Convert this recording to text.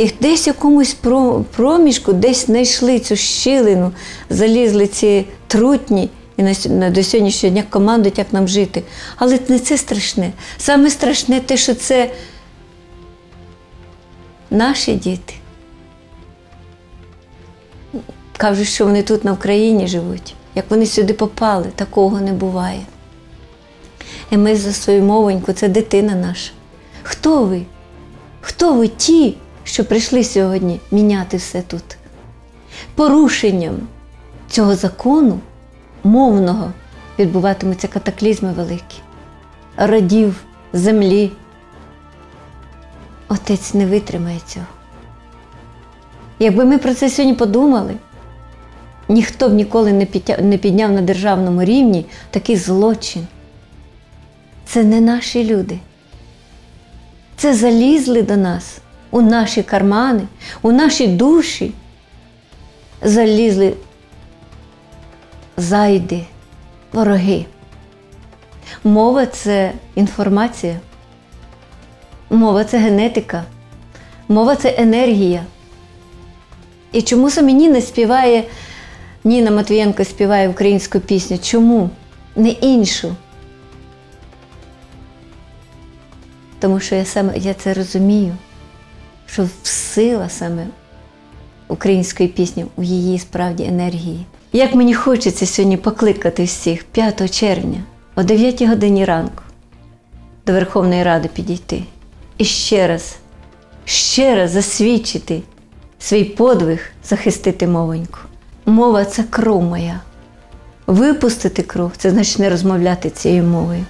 І десь якомусь проміжку, десь знайшли цю щілину, залізли ці трутні і на- до сьогоднішнього дня командують, як нам жити. Але не це страшне. Саме страшне те, що це наші діти. Кажуть, що вони тут на Україні живуть. Як вони сюди попали, такого не буває. І ми за свою мовоньку, це дитина наша. Хто ви? Хто ви ті, що прийшли сьогодні міняти все тут? Порушенням цього закону мовного відбуватимуться катаклізми великі, родів, землі. Отець не витримає цього. Якби ми про це сьогодні подумали, ніхто б ніколи не підняв на державному рівні такий злочин. Це не наші люди. Це залізли до нас у наші кармани, у наші душі. Залізли зайди, вороги. Мова це інформація. Мова це генетика. Мова це енергія. І чому саме Ніна співає, Ніна Матвієнко співає українську пісню? Чому? Не іншу. Тому що я саме я це розумію, що сила саме української пісні у її справді енергії. Як мені хочеться сьогодні покликати всіх 5 червня о 9 годині ранку до Верховної Ради підійти і ще раз, ще раз засвідчити свій подвиг, захистити мовоньку. Мова це кров моя. Випустити кров це значить не розмовляти цією мовою.